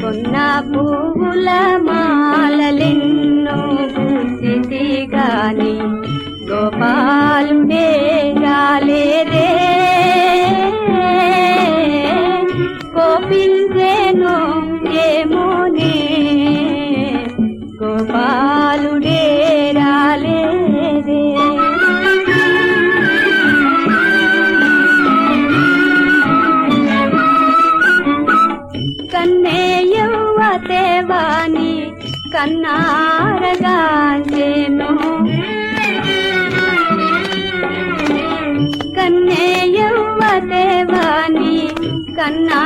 కొన్న పువ్వుల మాలలెన్నో పూసితి గాని గోపాలుడే కన్నారగాంచెను కన్నేయవ్వతే వాణి కన్నా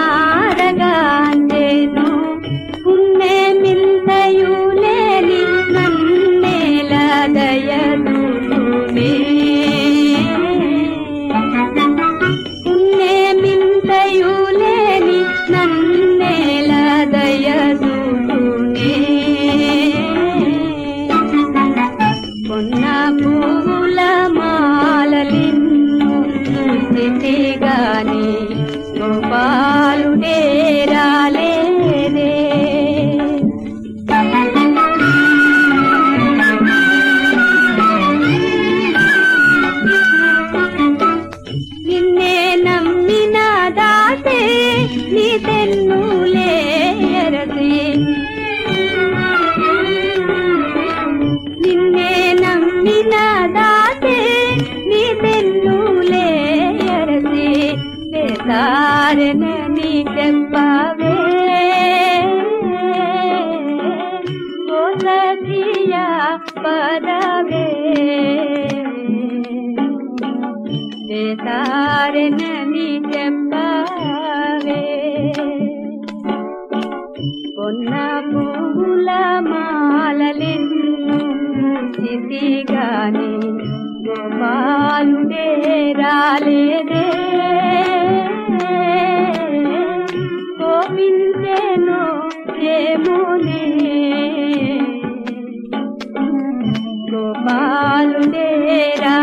కొన్న పూల మాలలిన్ను చూసితే గాని గోపాలుడే రాలేదే నిన్నే నమ్మిన దాసే నీ తెన్ను మరణని చెప్పవే ఓ పదవే. తారణని చెప్పవే కొన్న పూల మాలలెన్ను స్థితి గోపాలుడే రాలేదే. দুঃখে মনে গোপাল দেরা